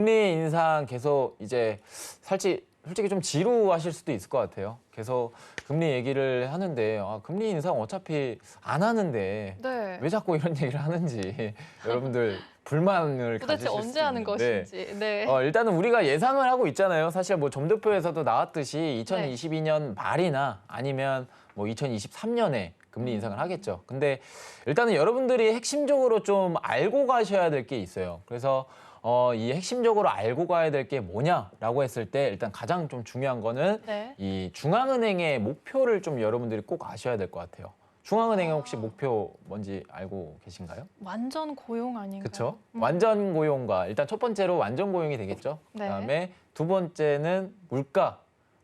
금리 인상 계속 이제 살짝 솔직히 좀 지루하실 수도 있을 것 같아요. 계속 금리 얘기를 하는데 아, 금리 인상 어차피 안 하는데 네. 왜 자꾸 이런 얘기를 하는지 여러분들 불만을 도대체 가지실 언제 수도 하는 있는데 것인지. 네. 어, 일단은 우리가 예상을 하고 있잖아요. 사실 뭐 점도표에서도 나왔듯이 2022년 말이나 아니면 뭐 2023년에 금리 인상을 하겠죠. 근데 일단은 여러분들이 핵심적으로 좀 알고 가셔야 될 게 있어요. 그래서 어, 이 핵심적으로 알고 가야 될 게 뭐냐라고 했을 때 일단 가장 좀 중요한 거는 네. 이 중앙은행의 목표를 좀 여러분들이 꼭 아셔야 될 것 같아요. 중앙은행의 혹시 아. 목표 뭔지 알고 계신가요? 완전 고용 아닌가요? 그렇죠. 음. 완전 고용과 일단 첫 번째로 완전 고용이 되겠죠. 네. 그다음에 두 번째는 물가,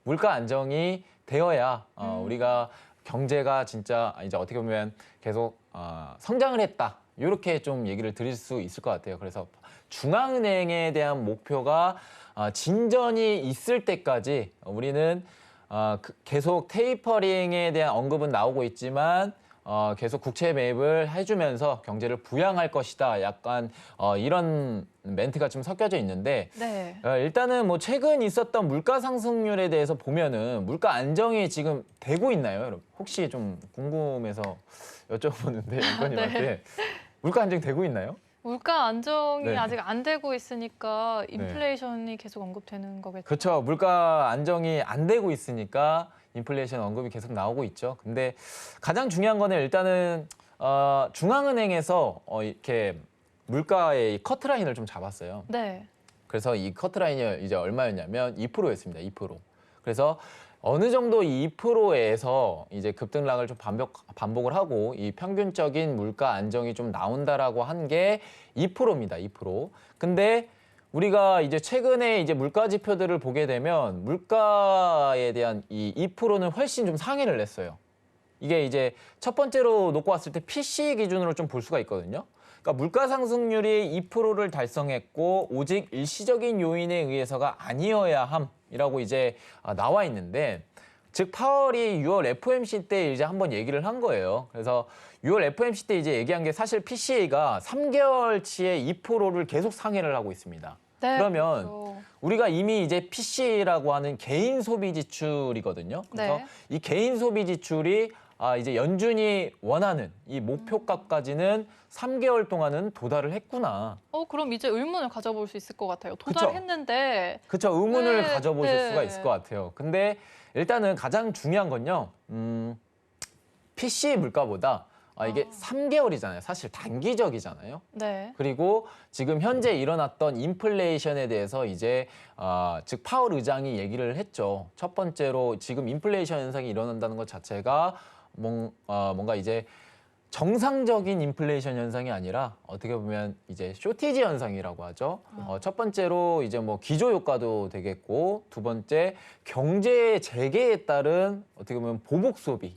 물가 안정이 되어야 어, 음. 우리가 경제가 진짜 이제 어떻게 보면 계속 어, 성장을 했다. 이렇게 좀 얘기를 드릴 수 있을 것 같아요. 그래서 중앙은행에 대한 목표가 어, 진전이 있을 때까지 우리는 어, 그- 계속 테이퍼링에 대한 언급은 나오고 있지만 어, 계속 국채 매입을 해주면서 경제를 부양할 것이다. 약간 어, 이런 멘트가 좀 섞여져 있는데 네. 어, 일단은 뭐 최근 있었던 물가 상승률에 대해서 보면은 물가 안정이 지금 되고 있나요, 여러분? 혹시 좀 궁금해서 여쭤보는데 연건님한테 물가 안정 되고 있나요? 물가 안정이 네. 아직 안 되고 있으니까 인플레이션이 계속 언급되는 거겠죠. 그렇죠. 물가 안정이 안 되고 있으니까 인플레이션 언급이 계속 나오고 있죠. 근데 가장 중요한 거는 일단은 어, 중앙은행에서 어, 이렇게 물가의 이 커트라인을 좀 잡았어요. 네. 그래서 이 커트라인이 이제 얼마였냐면 2%였습니다. 2%. 그래서 어느 정도 이 2%에서 이제 급등락을 좀 반복, 반복을 하고 이 평균적인 물가 안정이 좀 나온다라고 한 게 2%입니다. 2%. 근데 우리가 이제 최근에 이제 물가 지표들을 보게 되면 물가에 대한 이 2%는 훨씬 좀 상회를 냈어요. 이게 이제 첫 번째로 놓고 왔을 때 PC 기준으로 좀 볼 수가 있거든요. 그러니까 물가 상승률이 2%를 달성했고 오직 일시적인 요인에 의해서가 아니어야 함 이라고 이제 아, 나와 있는데 즉 파월이 6월 FOMC 때 이제 한번 얘기를 한 거예요. 그래서 6월 FOMC 때 이제 얘기한 게 사실 PCA가 3개월치의 2%를 계속 상회를 하고 있습니다. 네. 그러면 그렇죠. 우리가 이미 이제 PC라고 하는 개인 소비 지출이거든요. 그래서 네. 이 개인 소비 지출이 아 이제 연준이 원하는 이 목표값까지는 3개월 동안은 도달을 했구나. 어 그럼 이제 의문을 가져볼 수 있을 것 같아요. 도달했는데 그쵸 의문을 네, 가져보실 네. 수가 있을 것 같아요. 근데 일단은 가장 중요한 건요. 음, PC 물가보다 아, 이게 아. 3개월이잖아요. 사실 단기적이잖아요. 네. 그리고 지금 현재 일어났던 인플레이션에 대해서 이제 아, 즉 파월 의장이 얘기를 했죠. 첫 번째로 지금 인플레이션 현상이 일어난다는 것 자체가 뭔, 어, 뭔가 이제 정상적인 인플레이션 현상이 아니라 어떻게 보면 이제 쇼티지 현상이라고 하죠. 어, 첫 번째로 이제 뭐 기조 효과도 되겠고 두 번째 경제 재개에 따른 어떻게 보면 보복 소비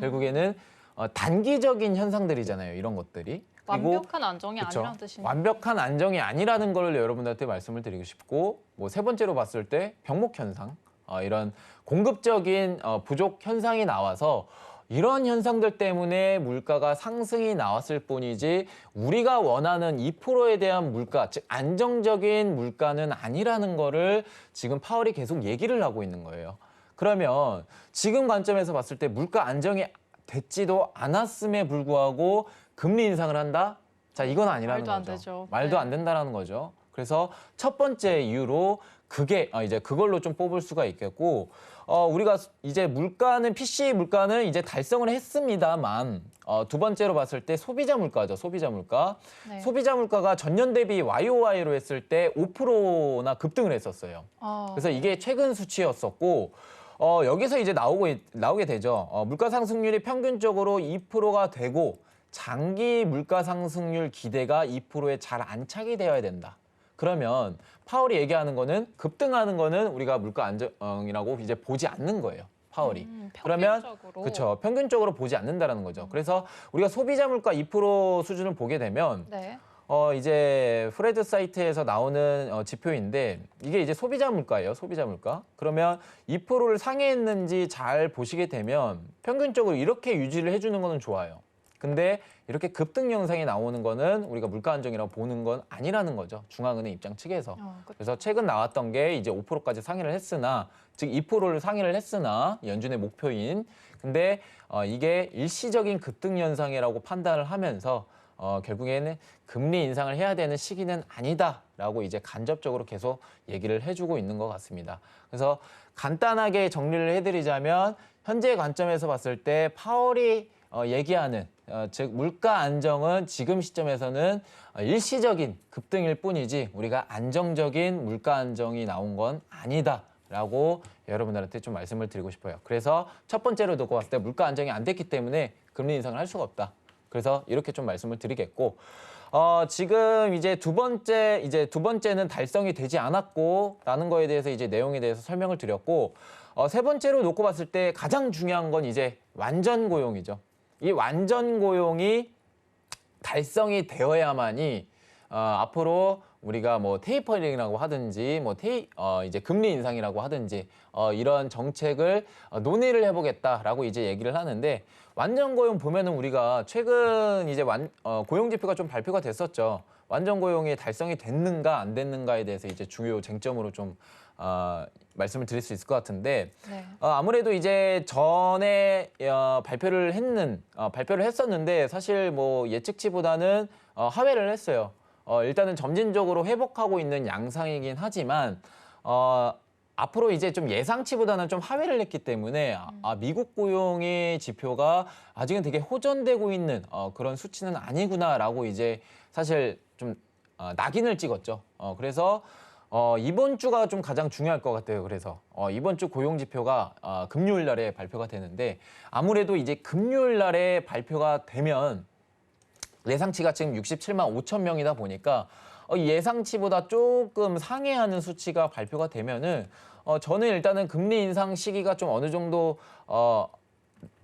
결국에는 어, 단기적인 현상들이잖아요. 이런 것들이. 그리고 완벽한 안정이 그쵸. 아니라는 뜻이네요. 완벽한 안정이 아니라는 걸 여러분들한테 말씀을 드리고 싶고 뭐 세 번째로 봤을 때 병목 현상 어, 이런 공급적인 어, 부족 현상이 나와서 이런 현상들 때문에 물가가 상승이 나왔을 뿐이지 우리가 원하는 2%에 대한 물가 즉 안정적인 물가는 아니라는 거를 지금 파월이 계속 얘기를 하고 있는 거예요. 그러면 지금 관점에서 봤을 때 물가 안정이 됐지도 않았음에 불구하고 금리 인상을 한다? 자, 이건 아니라는 말도 안 거죠. 되죠. 말도 네. 안 된다라는 거죠. 그래서 첫 번째 이유로 그게 어, 이제 그걸로 좀 뽑을 수가 있겠고 어, 우리가 이제 물가는 PC 물가는 이제 달성을 했습니다만 어, 두 번째로 봤을 때 소비자 물가죠. 소비자 물가. 네. 소비자 물가가 전년 대비 YOY로 했을 때 5%나 급등을 했었어요. 아, 그래서 이게 최근 수치였었고 어, 여기서 이제 나오고 있- 나오게 되죠. 어, 물가 상승률이 평균적으로 2%가 되고 장기 물가 상승률 기대가 2%에 잘 안착이 되어야 된다. 그러면 파월이 얘기하는 거는 급등하는 거는 우리가 물가 안정이라고 이제 보지 않는 거예요. 파월이. 음, 그러면 평균적으로. 그렇죠. 평균적으로 보지 않는다라는 거죠. 그래서 우리가 소비자 물가 2% 수준을 보게 되면 네. 어 이제 프레드 사이트에서 나오는 어, 지표인데 이게 이제 소비자 물가예요. 소비자 물가. 그러면 2%를 상회했는지 잘 보시게 되면 평균적으로 이렇게 유지를 해주는 거는 좋아요. 근데 이렇게 급등 영상이 나오는 거는 우리가 물가 안정이라고 보는 건 아니라는 거죠. 중앙은행 입장 측에서. 어, 그쵸. 그래서 최근 나왔던 게 이제 5%까지 상회를 했으나 즉 2%를 상회를 했으나 연준의 목표인 근데 어, 이게 일시적인 급등 현상이라고 판단을 하면서 어, 결국에는 금리 인상을 해야 되는 시기는 아니다라고 이제 간접적으로 계속 얘기를 해주고 있는 것 같습니다. 그래서 간단하게 정리를 해드리자면 현재 관점에서 봤을 때 파월이 어, 얘기하는 어, 즉 물가 안정은 지금 시점에서는 어, 일시적인 급등일 뿐이지 우리가 안정적인 물가 안정이 나온 건 아니다 라고 여러분들한테 좀 말씀을 드리고 싶어요. 그래서 첫 번째로 놓고 봤을 때 물가 안정이 안 됐기 때문에 금리 인상을 할 수가 없다. 그래서 이렇게 좀 말씀을 드리겠고 어, 지금 이제 두 번째 이제 두 번째는 달성이 되지 않았고 라는 거에 대해서 이제 내용에 대해서 설명을 드렸고 어, 세 번째로 놓고 봤을 때 가장 중요한 건 이제 완전 고용이죠. 이 완전 고용이 달성이 되어야만이 어, 앞으로 우리가 뭐 테이퍼링이라고 하든지 뭐 테이 어, 이제 금리 인상이라고 하든지 어, 이런 정책을 어, 논의를 해보겠다라고 이제 얘기를 하는데 완전 고용 보면은 우리가 최근 이제 완, 어, 고용 지표가 좀 발표가 됐었죠. 완전 고용이 달성이 됐는가 안 됐는가에 대해서 이제 중요 쟁점으로 좀 어, 말씀을 드릴 수 있을 것 같은데 네. 어, 아무래도 이제 전에 어, 발표를 했는 어, 발표를 했었는데 사실 뭐 예측치보다는 어, 하회를 했어요. 어, 일단은 점진적으로 회복하고 있는 양상이긴 하지만 어, 앞으로 이제 좀 예상치보다는 좀 하회를 했기 때문에 아, 아, 미국 고용의 지표가 아직은 되게 호전되고 있는 어, 그런 수치는 아니구나라고 이제 사실 좀 어, 낙인을 찍었죠. 어, 그래서 어, 이번 주가 좀 가장 중요할 것 같아요. 그래서 어, 이번 주 고용 지표가 어, 금요일 날에 발표가 되는데 아무래도 이제 금요일 날에 발표가 되면 예상치가 지금 67만 5천 명이다 보니까 어, 예상치보다 조금 상회하는 수치가 발표가 되면은 어, 저는 일단은 금리 인상 시기가 좀 어느 정도 어,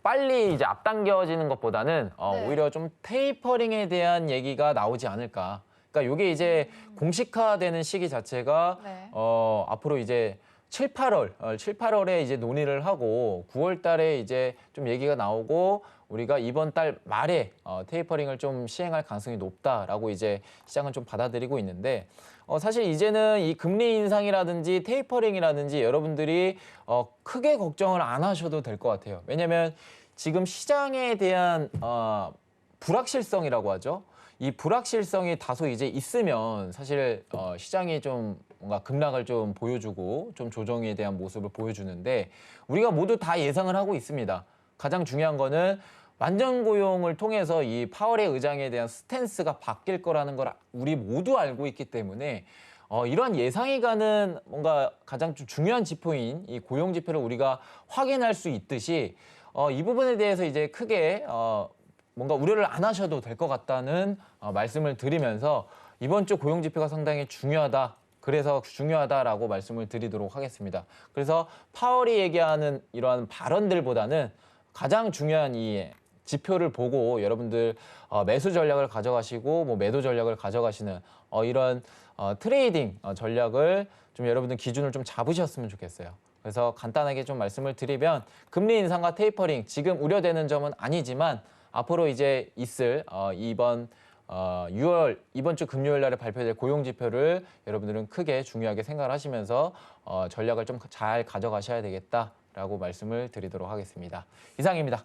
빨리 이제 앞당겨지는 것보다는 어, 네. 오히려 좀 테이퍼링에 대한 얘기가 나오지 않을까. 그러니까 이게 이제 공식화되는 시기 자체가 네. 어, 앞으로 이제 7, 8월, 어, 7, 8월에 이제 논의를 하고 9월 달에 이제 좀 얘기가 나오고 우리가 이번 달 말에 어, 테이퍼링을 좀 시행할 가능성이 높다라고 이제 시장은 좀 받아들이고 있는데 어, 사실 이제는 이 금리 인상이라든지 테이퍼링이라든지 여러분들이 어, 크게 걱정을 안 하셔도 될 것 같아요. 왜냐하면 지금 시장에 대한 어, 불확실성이라고 하죠. 이 불확실성이 다소 이제 있으면 사실 어, 시장이 좀 뭔가 급락을 좀 보여주고 좀 조정에 대한 모습을 보여주는데 우리가 모두 다 예상을 하고 있습니다. 가장 중요한 거는 완전 고용을 통해서 이 파월의 의장에 대한 스탠스가 바뀔 거라는 걸 우리 모두 알고 있기 때문에 어, 이러한 예상이 가는 뭔가 가장 좀 중요한 지표인 이 고용 지표를 우리가 확인할 수 있듯이 어, 이 부분에 대해서 이제 크게 어, 뭔가 우려를 안 하셔도 될 것 같다는 어, 말씀을 드리면서 이번 주 고용 지표가 상당히 중요하다. 그래서 중요하다라고 말씀을 드리도록 하겠습니다. 그래서 파월이 얘기하는 이러한 발언들보다는 가장 중요한 이 지표를 보고 여러분들 어, 매수 전략을 가져가시고 뭐 매도 전략을 가져가시는 어, 이런 어, 트레이딩 어, 전략을 좀 여러분들 기준을 좀 잡으셨으면 좋겠어요. 그래서 간단하게 좀 말씀을 드리면 금리 인상과 테이퍼링 지금 우려되는 점은 아니지만 앞으로 이제 있을 어, 이번 어, 6월 이번 주 금요일 날에 발표될 고용 지표를 여러분들은 크게 중요하게 생각을 하시면서 어, 전략을 좀 잘 가져가셔야 되겠다라고 말씀을 드리도록 하겠습니다. 이상입니다.